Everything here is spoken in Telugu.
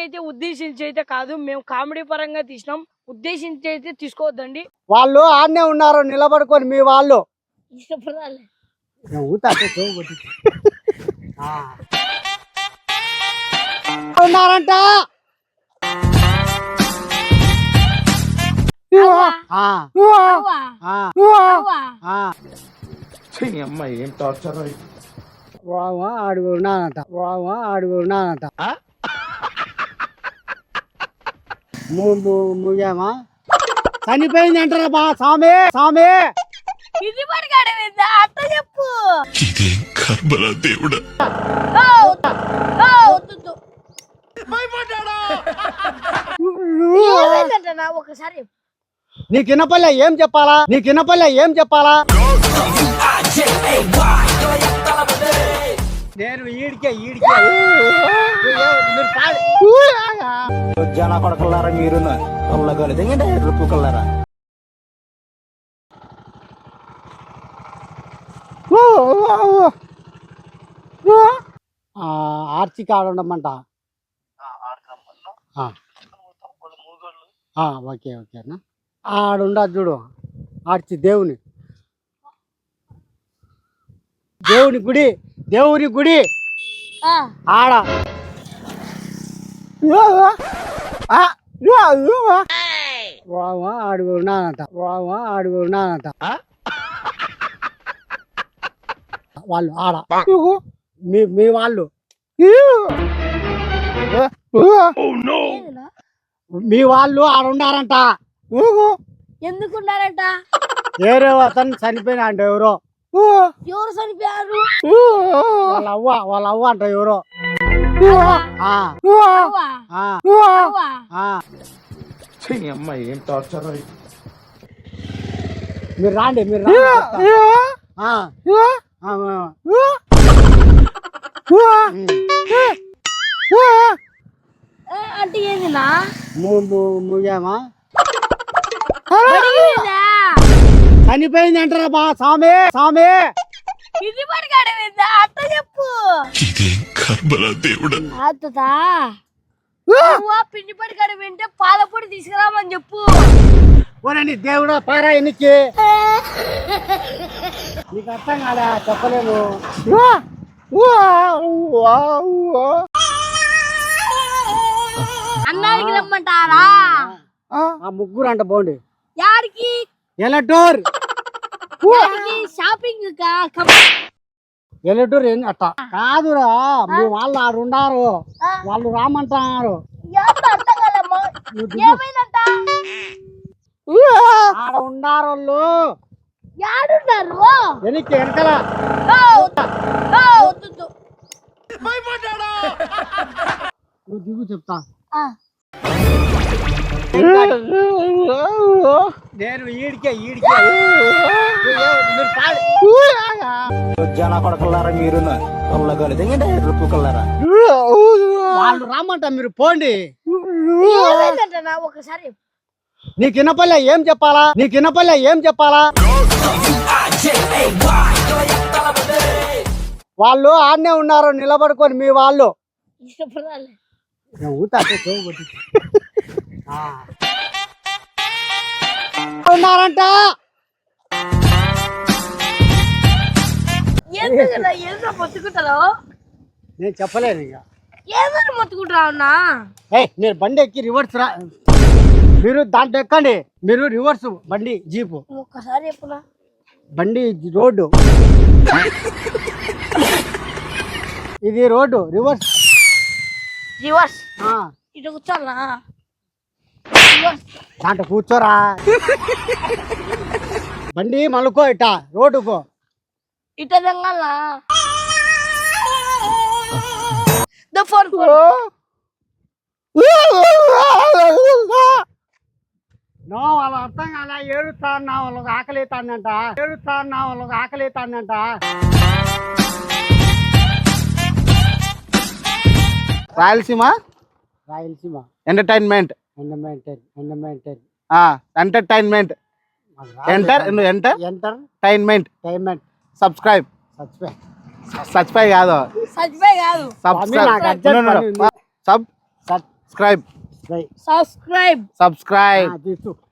అయితే ఉద్దేశించి అయితే కాదు. మేము కామెడీ పరంగా తీసినాం. ఉద్దేశించి అయితే తీసుకోవద్దండి. వాళ్ళు ఆడనే ఉన్నారు నిలబడుకొని మీ వాళ్ళు. ఉన్నారంట. ఆ, ఆ, ఆ. అమ్మ ఏం టార్చర్ వావా ఆడుగు ఉన్నానంట వావా ఆడుగు ముయ్యామా చనిపోయింది అంటారా బా సామే సామే. ఇది పడిగాడు చెప్పు. కర్మలా దేవుడా? ఒకసారి ఏం చెప్పాలా? వినపల్లె ఏం చెప్పాలా? నేను ఈడికే ఈడికే. జన కొడకల్లారా మీరు కొల్లగోలు దిగండి రుప్పు కల్లారా ఆ, ఆర్చి కాడ ఉండమంట. ఆ. ఆ, ఓకే ఓకేనా ఆడుండా చూడు. ఆర్చి దేవుని. దేవుని గుడి దేవుని గుడి. ఆ, ఆడ. వావా ఆడుగు ఉన్నానంట వాళ్ళు ఆడ మీ మీ వాళ్ళు? మీ వాళ్ళు ఆడ ఉండారంట ఎందుకున్నారంట? ఎవరో? అతను చనిపోయినా అంట ఎవరో ఎవరు చనిపోయారు? వాళ్ళ అవ్వ వాళ్ళ అవ్వ అంట ఎవరో? ఆ, అవ్వా? ఆ, ఏం టార్చర్ మీరు రాండి మీరు రాండి అంటే ముయ్యామా చనిపోయింది అంటారా బా సామే సామే ఇది పడిగాడు అట్ట చెప్పు. ఇదేం కర్మలా దేవుడా? అత్తదా? పిండి పడిగాడు వింటే పాలపొడి తీసుకురామని చెప్పు. ఓనండి దేవుడా పారా ఎన్నికి? నీకు అర్థం కాదా చెప్పలేము అన్నానికి రమ్మంటారా? ఆ ముగ్గురు అంట పోండి. యాడికి? ఎలటూర్. యాడికి షాపింగ్ ఎలటూర్ ఏంది అట్ట. కాదురా మీ వాళ్ళు ఆడు ఉండారు. ఆ. వాళ్ళు రామంటున్నారు. ఆడ ఉండారు వాళ్ళు వెనక్కి వెనకల. నువ్వు దిగు చెప్తా. ఆ, నేను ఈడికే ఈడికే. మీరు పాడు. జన కొడకల్లారా మీరు కల్లారా వాళ్ళు రామంట మీరు పోండి. ఒకసారి. నీకు వినపల్లె ఏం చెప్పాలా? నీకు వినపల్లె ఏం చెప్పాలా? వాళ్ళు ఆడనే ఉన్నారు నిలబడుకొని మీ వాళ్ళు. ఊత ఉన్నారంట నేను చెప్పలేను ఇక. ఏదో మొత్తుకుంటారా ఏయ్ మీరు బండి ఎక్కి రివర్స్ రా. మీరు దాంట్లో ఎక్కండి. మీరు రివర్స్ బండి జీపు. ఒక్కసారి చెప్పునా? బండి రోడ్డు. ఇది రోడ్డు రివర్స్ రివర్స్ ఇటు కూర్చోాలా దాంట్లో కూర్చోరా. బండి మలుకో ఇట రోడ్డుకో. ఇట ఫోన్ నో వాళ్ళ అర్థం కాదా ఏడుస్తా నా వాళ్ళకి ఆకలి ఏడుస్తా నా వాళ్ళకి ఆకలి Rayalaseema? Rayalaseema. Entertainment. Entertainment enter enter enter టైన్మెంట్ టైమెంట్ సబ్స్క్రైబ్ సబ్స్క్రైబ్ సబ్స్క్రైబ్ కాదు. సచ్చిపోయి కాదు. స్వామి, నాకు urgent పని ఉంది. Subscribe right subscribe subscribe తీసు